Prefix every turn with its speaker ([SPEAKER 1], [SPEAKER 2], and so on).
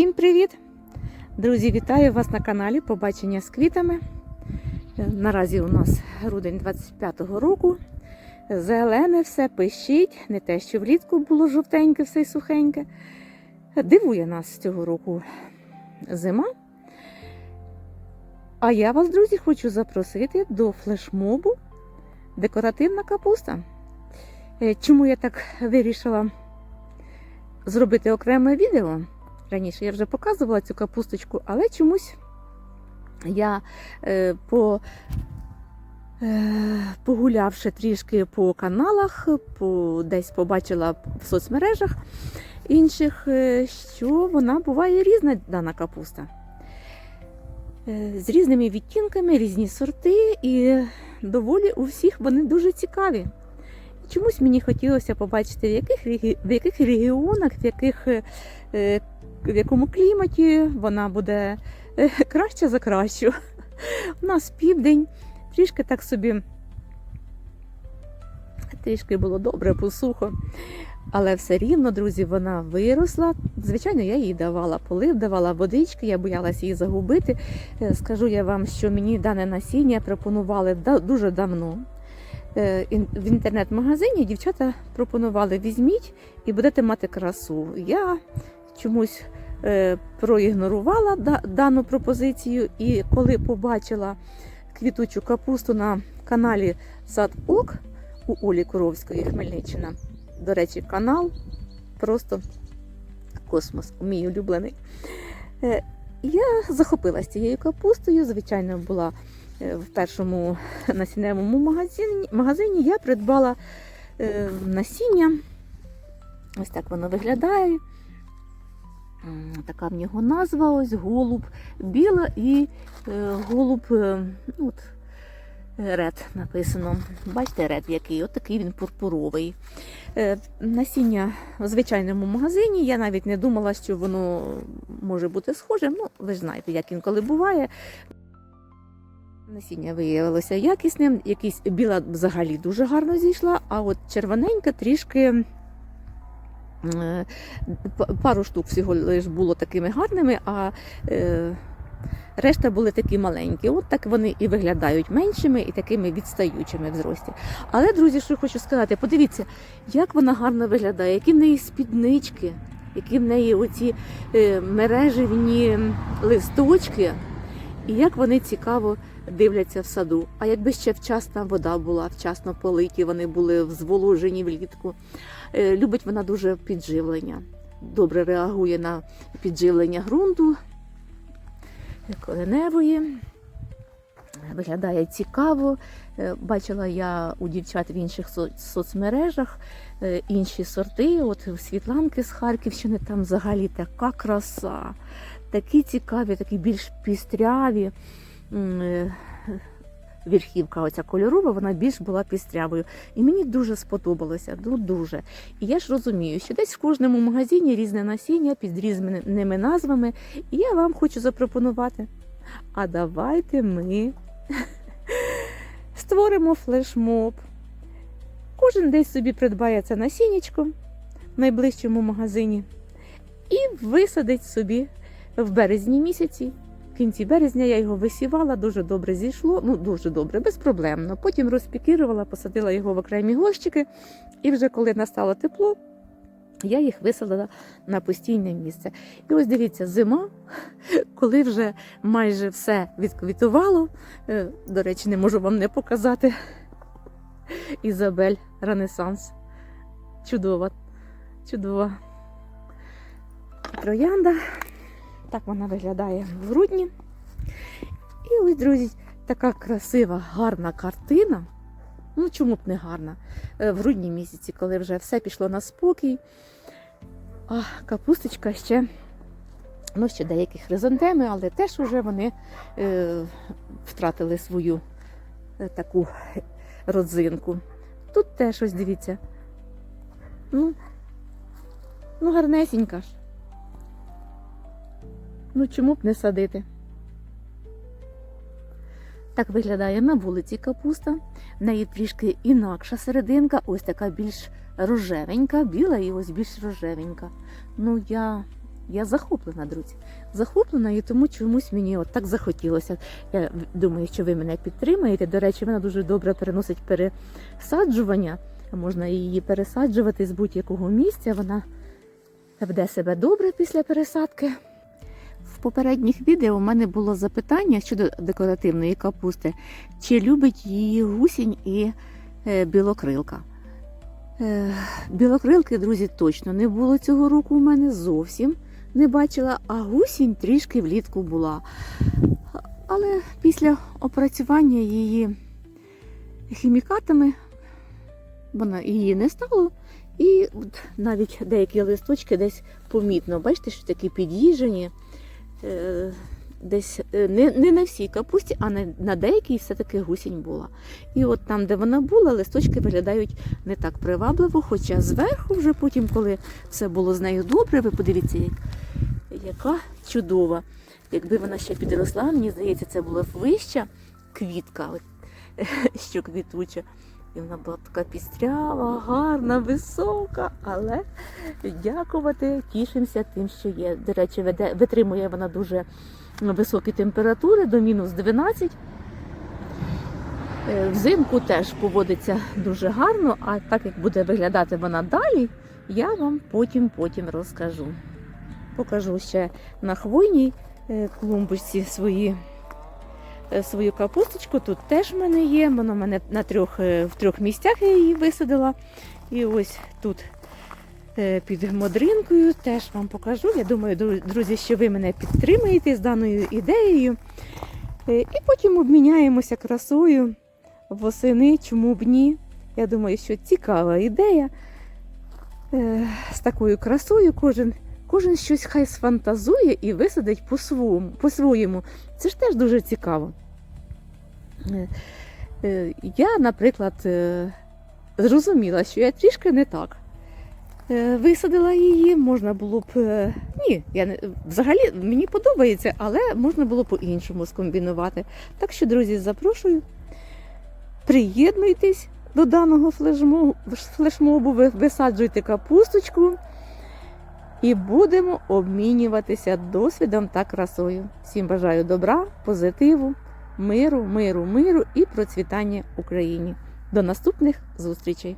[SPEAKER 1] Всім привіт! Друзі, вітаю вас на каналі Побачення з квітами. Е, Наразі у нас грудень 25-го року. Зелене все пищить, не те, що влітку було жовтеньке, все й сухеньке. Дивує нас цього року зима. А я вас, друзі, хочу запросити до флешмобу Декоративна капуста. Е, Чому я так вирішила зробити окреме відео? Раніше я вже показувала цю капусточку, але чомусь я е, по, е, погулявши трішки по каналах, по, десь побачила в соцмережах інших, е, що вона буває різна дана капуста. Е, з різними відтінками, різні сорти, і доволі у всіх вони дуже цікаві. Чомусь мені хотілося побачити, в яких, в яких регіонах, в яких е, е, в якому кліматі вона буде е, краще за кращу. У нас південь, трішки так собі, трішки було добре, посухо. Але все рівно, друзі, вона виросла. Звичайно, я їй давала полив, давала водички, я боялася її загубити. Скажу я вам, що мені дане насіння пропонували дуже давно. Е, В інтернет-магазині дівчата пропонували: візьміть і будете мати красу. Я чомусь е, проігнорувала дану пропозицію, і коли побачила квітучу капусту на каналі Сад Ок у Олі Куровської Хмельниччина. До речі, канал просто космос, мій улюблений. Е, Я захопилась цією капустою. Звичайно, була в першому насінневому магазині. магазині. Я придбала е, насіння. Ось так воно виглядає. Така в нього назва, ось голуб біла і е, голуб е, ну, от, е, ред написано. Бачите, ред який, от такий він пурпуровий. Е, насіння в звичайному магазині. Я навіть не думала, що воно може бути схожим. Ну, ви ж знаєте, як інколи буває. Насіння виявилося якісним, якийсь біла взагалі дуже гарно зійшла, а от червоненька трішки. е, Пару штук всього лиш було такими гарними, а е, решта були такі маленькі. От так вони і виглядають меншими і такими відстаючими в зрості. Але, друзі, що хочу сказати, подивіться, як вона гарно виглядає, які в неї спіднички, які в неї оці е, мережевні листочки, і як вони цікаво дивляться в саду. А якби ще вчасна вода була, вчасно политі, вони були зволожені влітку. Е, Любить вона дуже підживлення. Добре реагує на підживлення ґрунту, кореневої. Виглядає цікаво. Е, Бачила я у дівчат в інших соцмережах е, інші сорти. От Світланки з Харківщини там взагалі така краса, такі цікаві, такі більш пістряві. Е, Верхівка оця кольорова, вона більш була пістрявою. І мені дуже сподобалося. Ну, дуже. І я ж розумію, що десь в кожному магазині різне насіння під різними назвами. І я вам хочу запропонувати. А давайте ми створимо флешмоб. Кожен десь собі придбає це насіннячко в найближчому магазині і висадить собі в березні місяці. В кінці березня я його висівала, дуже добре зійшло, ну дуже добре, безпроблемно. Потім розпікірувала, посадила його в окремі горщики, і вже коли настало тепло, я їх висадила на постійне місце. І ось дивіться, зима, коли вже майже все відквітувало. Е, До речі, не можу вам не показати. Ізабель Ренесанс. Чудова, чудова троянда. Так вона виглядає в грудні. І ось, друзі, така красива, гарна картина. Ну, чому б не гарна? Е, В грудні місяці, коли вже все пішло на спокій. А капусточка ще, ну, ще деякі хризантеми, але теж вже вони е, втратили свою е, таку родзинку. Тут теж ось дивіться. Ну, ну гарнесінька ж. Ну, чому б не садити? Так виглядає на вулиці капуста. В неї трішки інакша серединка, ось така більш рожевенька, біла і ось більш рожевенька. Ну, я Я захоплена, друзі. Захоплена і тому чомусь мені от так захотілося. Я думаю, що ви мене підтримаєте. До речі, вона дуже добре переносить пересаджування. Можна її пересаджувати з будь-якого місця. Вона веде себе добре після пересадки. Попередніх відео у мене було запитання щодо декоративної капусти, чи любить її гусінь і е, білокрилка. Е, білокрилки, друзі, точно не було цього року у мене зовсім не бачила, а гусінь трішки влітку була. Але після опрацювання її хімікатами вона її не стало. І навіть деякі листочки десь помітно. Бачите, що такі під'їжджені. Е, Десь е, не, не на всій капусті, а на, на деякій все-таки гусінь була. І от там, де вона була, листочки виглядають не так привабливо, хоча зверху, вже потім, коли все було з нею добре, ви подивіться, як, яка чудова. Якби вона ще підросла, мені здається, це була б вища квітка, що квітуча. І вона була така пістрява, гарна, висока, але дякувати, тішимося тим, що є. До речі, веде, витримує вона дуже високі температури до мінус 12. Е, Взимку теж поводиться дуже гарно, а так як буде виглядати вона далі, я вам потім потім розкажу. Покажу ще на хвойній е, клумбочці свої свою капусточку. Тут теж в мене є. Вона в мене на трьох, е, в трьох місцях я її висадила. І ось тут е, під модринкою теж вам покажу. Я думаю, друзі, що ви мене підтримаєте з даною ідеєю. Е, І потім обміняємося красою восени, чому б ні. Я думаю, що цікава ідея. Е, З такою красою кожен, кожен щось хай сфантазує і висадить по-своєму. по-своєму. Це ж теж дуже цікаво. Е, е, Я, наприклад, е, зрозуміла, що я трішки не так. Висадила її, можна було б. Ні, я не взагалі мені подобається, але можна було по-іншому скомбінувати. Так що, друзі, запрошую. Приєднуйтесь до даного флешмобу, флешмобу, висаджуйте капусточку і будемо обмінюватися досвідом та красою. Всім бажаю добра, позитиву, миру, миру, миру і процвітання Україні. До наступних зустрічей!